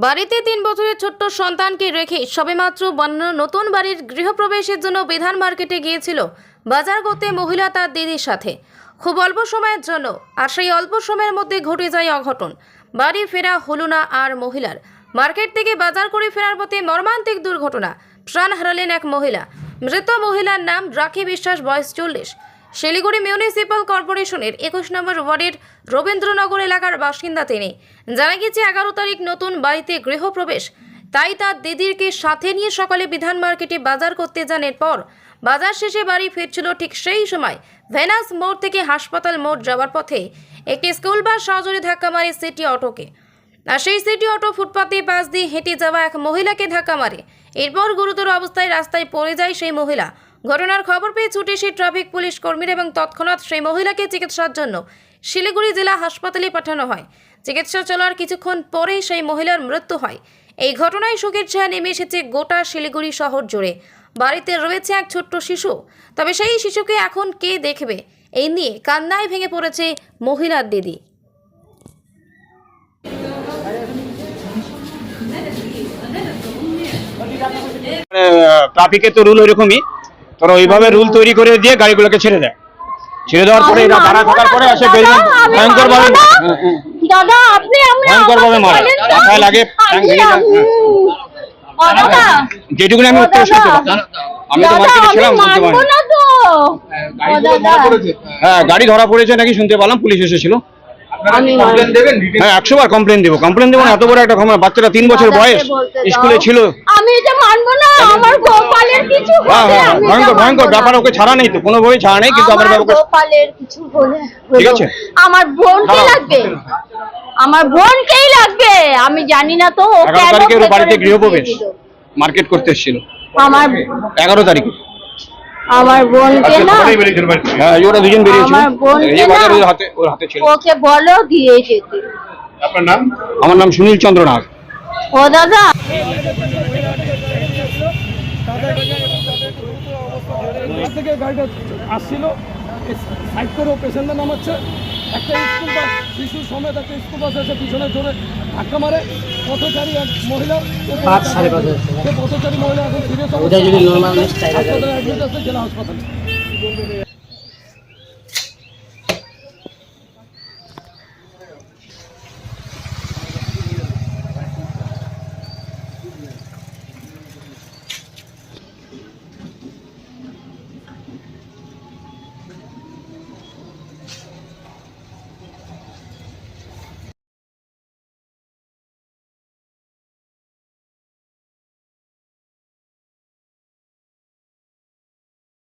বাড়িতে তিন বছরের ছোট্ট সন্তানকে রেখে সবেমাত্র নতুন বাড়ির গৃহপ্রবেশের জন্য বিধান মার্কেটে গিয়েছিল। বাজার করতে মহিলা তার দিদির সাথে। খুব অল্প সময়ের জন্য, আর সেই অল্প সময়ের মধ্যে ঘটে যায় অঘটন। বাড়ি ফেরা হলো না আর মহিলার। মার্কেট থেকে বাজার করে ফেরার পথে মর্মান্তিক দুর্ঘটনা। প্রাণ হারালেন এক মহিলা। মৃত মহিলার নাম রাখি বিশ্বাস, বয়স চল্লিশ। শিলিগুড়ি মিউনিসিপ্যাল কর্পোরেশনের একুশ নম্বর ওয়ার্ডের রবীন্দ্রনগর এলাকার বাসিন্দা তিনি। জানা গেছে এগারো তারিখ নতুন বাড়িতে গৃহপ্রবেশ। তাই তার দিদিরকে সাথে নিয়ে সকালে বিধান মার্কেটে বাজার করতে যান এরপর বাজার শেষে বাড়ি ফিরছিল ঠিক সেই সময় ভেনাস মোড় থেকে হাসপাতাল মোড় যাওয়ার পথে। একটি স্কুল বাস সহজরে ধাক্কা মারে সিটি অটোকে। আর সেই সিটি অটো ফুটপাতে পাশ দিয়ে হেঁটে যাওয়া এক মহিলাকে ধাক্কা মারে। এরপর গুরুতর অবস্থায় রাস্তায় পড়ে যায় সেই মহিলা। ঘটনার খবর পেয়ে ছুটে এসে ট্রাফিক পুলিশ কর্মীর এবং তৎক্ষণাৎ সেই মহিলাকে চিকিৎসার জন্য শিলিগুড়ি জেলা হাসপাতালে পাঠানো হয়। চিকিৎসা চলার কিছুক্ষণ পরেই সেই মহিলার মৃত্যু হয়। এই ঘটনায় শোকের ছায়া নেমে এসেছে গোটা শিলিগুড়ি শহর জুড়ে। বাড়িতে রয়েছে এক ছোট্ট শিশু। তবে সেই শিশুকে এখন কে দেখবে? এই নিয়ে কান্নায় ভেঙে পড়েছে মহিলার দিদি। ট্রাফিকের তো রুল ওইরকমই। তোরা ওইভাবে রুল তৈরি করে দিয়ে গাড়িগুলোকে ছেড়ে দেয় ছেড়ে দেওয়ার পরে এরা দাঁড়া থাকার পরে আসে বেরিয়ে ভয়ঙ্কর ভাবে দাদা। আপনি আমি ভয়ঙ্কর ভাবে মারে। মাথায় লাগে যেটুকুনি আমি উত্তর শুনতে পারতাম আমি তো মার্কেটে ছিলাম পারি হ্যাঁ গাড়ি ধরা পড়েছে নাকি শুনতে পেলাম পুলিশ এসেছিল। হ্যাঁ একশো বার কমপ্লেন দেবো। কমপ্লেন দেবো এত বড় একটা ক্ষমতা বাচ্চাটা তিন বছর বয়স স্কুলে ছিল। আমি এটা মানবো না আমার গোপালের কিছু হলে আমি এটা ভয়ঙ্কর ভয়ঙ্কর ব্যাপার ওকে ছাড়া নেই তো ছাড়া নেই কিন্তু আমার আমার গোপালের কিছু হলে ঠিক আছে। আমার বোনকে। লাগবে? আমার বোনকেই লাগবে? আমি জানি না তো তারিখে বাড়িতে গৃহপ্রবেশ মার্কেট করতে এসেছিল। আমার এগারো তারিখে। আমার বোনকে না হ্যাঁ ওরা দুজন বেরিয়েছিল। আমার বোনকে এই না- ওর হাতে ওর হাতে ছিল। ওকে বলো দিয়ে যেতে। আমার নাম সুনীল চন্দ্র নাগ। ও দাদা। থেকে গাড়িটা আসছিল সাইড করে পেশেন্টটা নামাচ্ছে একটা স্কুল শিশু সমেত একটা স্কুল বাস এসে পিছনে ধরে ধাক্কা মারে। পথচারী এক মহিলা সে পথচারী মহিলা এখন সিরিয়াস হাসপাতালে অ্যাডমিট আছে জেলা হাসপাতালে।